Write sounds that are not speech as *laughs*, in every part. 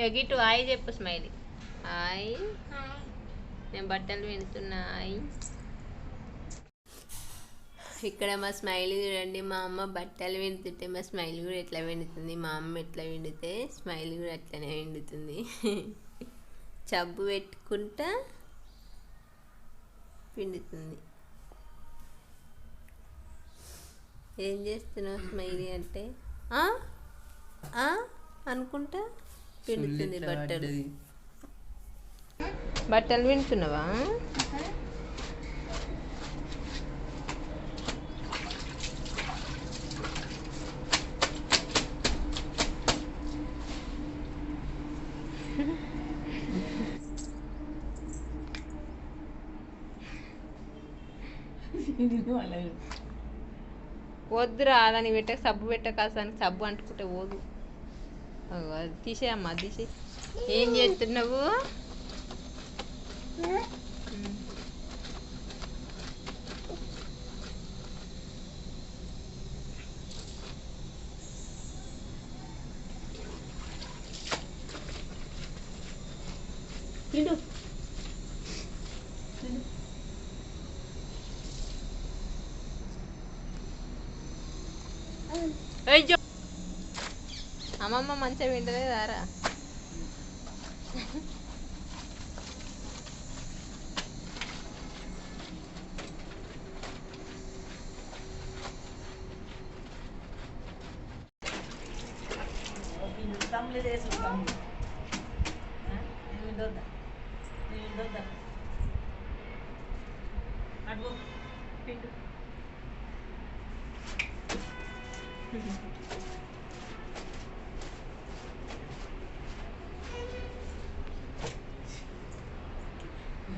ఇక గిట్టు హాయ్ చెప్పు స్మైలీ. హాయ్ నేను బట్టలు వింటున్నా హాయ్ ఇక్కడ మా స్మైల్ చూడండి మా అమ్మ బట్టలు వింటుంటే మా స్మైల్ కూడా ఎట్లా విండుతుంది మా అమ్మ ఎట్లా విండితే స్మైల్ కూడా అట్లనే విండుతుంది. చబ్బు పెట్టుకుంటా పిండుతుంది ఏం చేస్తున్నావు స్మైలీ అంటే? అనుకుంటా? పిండుతుంది బట్టలు. బట్టలు వింటున్నావా? వద్దురా దానికి పెట్టక సబ్బు పెట్టక సబ్బు అంటుకుంటే పోదు. తీసేయమ్మా అది తీసే ఏం చేస్తున్నావు ఉమ్. తిండు అయ్యో అమ్మమ్మ మంచిగా వింటలేదారా తమ్ముడు వేసు తమ్ముడు నేను అడుగు. పిండు.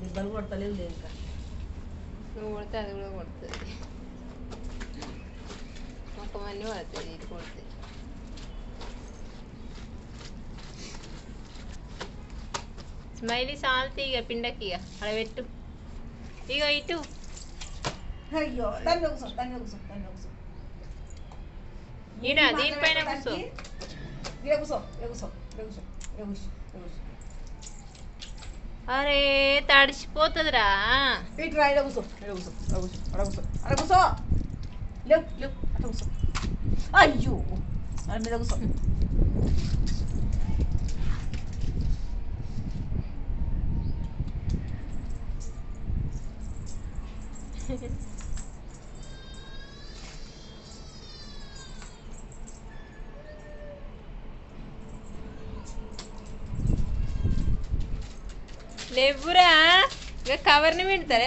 దెబ్బలు కొడతలేదు ఇంకా నువ్వు కొడితే అది కూడా కొడుతుంది మొక్కమన్నీ పడుతుంది ఇది కొడుతుంది స్మైలీ సాల్తీ ఇక పిండకి ఇక అలా పెట్టు. ఇక ఇటు. అయ్యో దాని మీద కూర్చో దాని మీద కూర్చో. దాని మీద కూర్చో ఈడ దీనిపైన కూర్చో. ఇక్కడ కూర్చో ఇక్కడ కూర్చో ఇక్కడ కూర్చో ఇక్కడ కూర్చో కూర్చో. అరే తడిసిపోతుందిరా. ఇటు రా ఇక్కడ కూర్చో ఇక్కడ కూర్చో అక్కడ కూర్చో అక్కడ కూర్చో అక్కడ కూర్చో. లేవు లేవు అక్కడ కూర్చో. అయ్యో దాని మీద కూర్చో. *laughs* లేవురా ఇక కవర్ని పెడతారా.